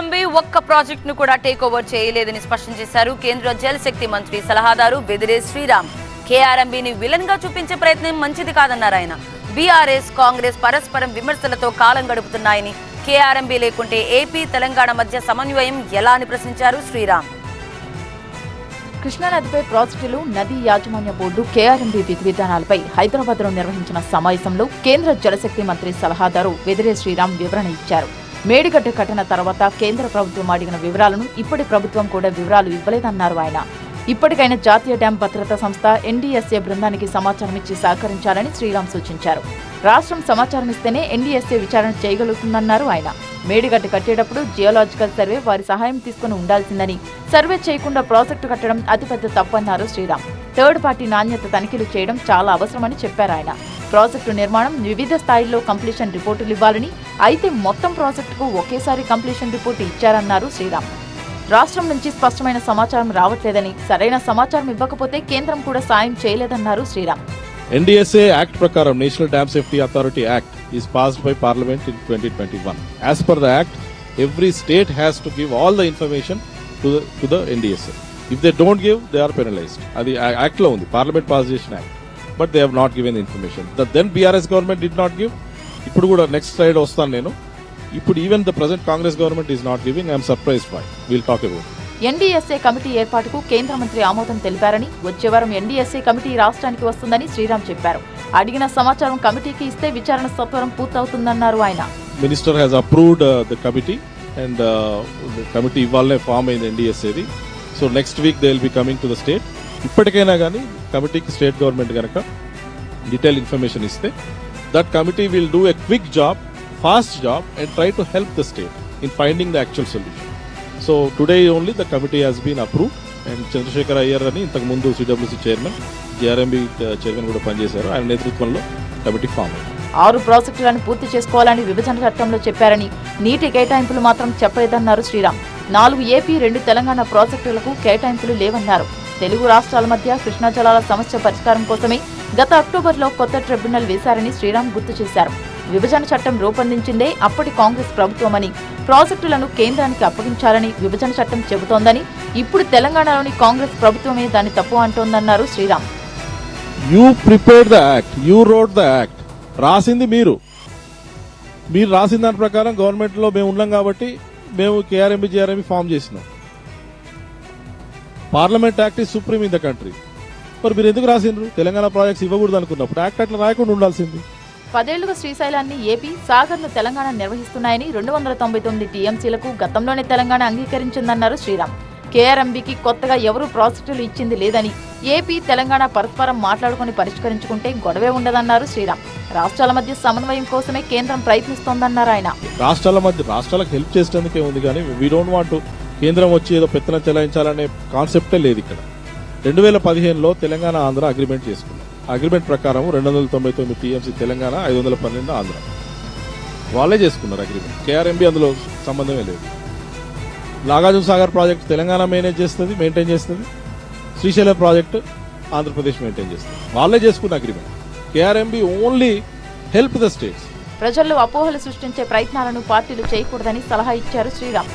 KRMB ఒక్క ప్రాజెక్ట్ను కూడా టేక్ ఓవర్ చేయలేదని స్పష్టం చేశారు కేంద్ర జల్ శక్తి మంత్రి సలహాదారు బెదిరే శ్రీరామ్. కేఆర్ఎంబిని విలన్గా చూపించే ప్రయత్నం మంచిది కాదన్నారు ఆయన. బీఆర్ఎస్ కాంగ్రెస్ పరస్పరం విమర్శలతో కాలం గడుపుతున్నాయని కేఆర్ఎంబి లేకుంటే ఏపీ తెలంగాణ మధ్య సమన్వయం ఎలా అని ప్రశ్నించారు శ్రీరామ్. కృష్ణానదిపై ప్రాజెక్టులు నదీ యాజమాన్య బోర్డు కేఆర్ఎంబీ విధి విధానాలపై హైదరాబాద్లో నిర్వహించిన సమావేశంలో కేంద్ర జలశక్తి మంత్రి సలహాదారు వెదిరే శ్రీరామ్ వివరణ ఇచ్చారు. మేడిగడ్డ కట్టిన తర్వాత కేంద్ర ప్రభుత్వం అడిగిన వివరాలను ఇప్పటి ప్రభుత్వం కూడా వివరాలు ఇవ్వలేదన్నారు ఆయన. ఇప్పటికైనా జాతీయ డ్యాం భద్రతా సంస్థ ఎన్డీఎస్ఏ బృందానికి సమాచారం ఇచ్చి సహకరించాలని శ్రీరామ్ సూచించారు. రాష్ట్రం సమాచారం ఇస్తేనే ఎన్డీఎస్ఏ విచారణ చేయగలుగుతుందన్నారు ఆయన. మేడిగడ్డ కట్టేటప్పుడు జియోలాజికల్ సర్వే వారి సహాయం తీసుకుని ఉండాల్సిందని సర్వే చేయకుండా ప్రాజెక్టు కట్టడం అతిపెద్ద తప్పన్నారు శ్రీరామ్. థర్డ్ పార్టీ నాణ్యత తనిఖీలు చేయడం చాలా అవసరమని చెప్పారు ఆయన. ప్రాజెక్టు నిర్మాణం వివిధ స్థాయిల్లో కంప్లీషన్ రిపోర్టులు ఇవ్వాలని అయితే మొత్తం ప్రాజెక్టుకు ఒకేసారి కంప్లీషన్ రిపోర్టు ఇచ్చారన్నారు శ్రీరామ్. రాష్ట్రం నుంచి స్పష్టమైన సమాచారం రావట్లేదని సరైన సమాచారం ఇవ్వకపోతే కేంద్రం కూడా సాయం చేయలేదన్నారు శ్రీరామ్. ఎన్డీఎస్ఏ యాక్ట్ ప్రకారం national dam safety authority act is passed by parliament in twenty twenty one as per the act every state has to give all the information to the NDSA if they don't give they are penalized అది యాక్ట్లో ఉంది. Parliament pass చేసిన act but they have not given information. The then BRS government did not give. ఇప్పుడు కూడా next slide వస్తాను నేను. ఇప్పుడు even the present Congress government is not giving I'm surprise by will talk about NDSA committee ఏర్పాటుకు కేంద్ర మంత్రి ఆమోదం తెలిపారని వచ్చే వారం ఎన్డీఎస్ఏ కమిటీ రాష్ట్రానికి వస్తుందని శ్రీరామ్ చెప్పారు. అడిగిన సమాచారం కమిటీకి ఇస్తే విచారణ సత్వరం పూర్తవుతుందన్నారు ఆయన. Minister has approved the committee and committee ఇవ్వాలనే ఫామ్ అయింది ఎన్డీఎస్ఏది. So next week they will be coming to the state ఇప్పటికైనా కానీ కమిటీకి స్టేట్ గవర్నమెంట్ కనుక డీటెయిల్ ఇన్ఫర్మేషన్ ఇస్తే that committee will do a quick job fast job and try to help the state in finding the actual solution so today only the committee has been approve and Chandrasekhar Iyer అని ఇంతకు ముందు CWC chairman GRMB chairman కూడా పనిచేశారు. ఆయన నేతృత్వంలో committee form అయింది. ఆరు ప్రాజెక్టులను పూర్తి చేసుకోవాలని విభజన చట్టంలో చెప్పారని నీటి కేటాయింపులు మాత్రం చెప్పలేదన్నారు శ్రీరామ్. నాలుగు ఏపీ రెండు తెలంగాణ ప్రాజెక్టులకు కేటాయింపులు లేవన్నారు. తెలుగు రాష్ట్రాల మధ్య కృష్ణా జలాల సమస్య పరిష్కారం కోసమే గత అక్టోబర్లో కొత్త ట్రిబ్యునల్ వేశారని శ్రీరామ్ గుర్తు చేశారు. విభజన చట్టం రూపొందించిందే అప్పటి కాంగ్రెస్ ప్రభుత్వమని ప్రాజెక్టులను కేంద్రానికి అప్పగించాలని విభజన చట్టం చెబుతోందని ఇప్పుడు తెలంగాణలోని కాంగ్రెస్ ప్రభుత్వమే దాన్ని తప్పు అంటోందన్నారు Sriram. You prepare the act you wrote the act రాసింది మీరు. మీరు రాసిన దాని ప్రకారం గవర్నమెంట్లో మేము ఉన్నాం కాబట్టి మేము కేఆర్ఎంబి జిఆర్ఎంబి ఫామ్ చేసినాం. Parliament act is supreme in the country మరి మీరు ఎందుకు రాసిండ్రు? తెలంగాణ ప్రాజెక్ట్స్ ఇవ్వకూడదు అనుకున్నప్పుడు యాక్ట్ అట్లా రాయకుండా ఉండాల్సింది. పదేళ్ళుగా శ్రీశైలాన్ని ఏపీ సాగర్ను తెలంగాణ నిర్వహిస్తున్నాయని రెండు వందల తొంభై తొమ్మిది టీఎంసీలకు గతంలోనే తెలంగాణ అంగీకరించిందన్నారు శ్రీరామ్. కేఆర్ఎంబీకి కొత్తగా ఎవరూ ప్రాజెక్టులు ఇచ్చింది లేదని ఏపీ తెలంగాణ పరస్పరం మాట్లాడుకుని పరిష్కరించుకుంటే గొడవే ఉండదన్నారు శ్రీరామ్. రాష్ట్రాల మధ్య సమన్వయం కోసమే కేంద్రం ప్రయత్నిస్తోందన్నారు ఆయన. రాష్ట్రాల మధ్య రాష్ట్రాలకు హెల్ప్ చేసేందుకే ఉంది కానీ వీ డోంట్ వాంట్ కేంద్రం వచ్చి ఏదో పెత్తనం చెలాయించాలనే కాన్సెప్టే లేదు ఇక్కడ. రెండు వేల పదిహేనులో తెలంగాణ ఆంధ్ర అగ్రిమెంట్ చేసుకున్నాం. అగ్రిమెంట్ ప్రకారం రెండు వందల తొంభై తొమ్మిది టీఎంసీ తెలంగాణ ఐదు వందల పన్నెండు ఆంధ్ర. వాళ్ళే చేసుకున్నారు అగ్రిమెంట్ కేఆర్ఎంబి అందులో సంబంధమే లేదు. నాగార్జున సాగర్ ప్రాజెక్ట్ తెలంగాణ మేనేజ్ చేస్తుంది మెయింటైన్ చేస్తుంది. శ్రీశైలం ప్రాజెక్ట్ ఆంధ్రప్రదేశ్ మెయింటైన్ చేస్తుంది. వాళ్ళే చేసుకున్న agreement KRMB only help the states ప్రజల్లో అపోహలు సృష్టించే ప్రయత్నాలను పార్టీలు చేయకూడదని సలహా ఇచ్చారు శ్రీరామ్.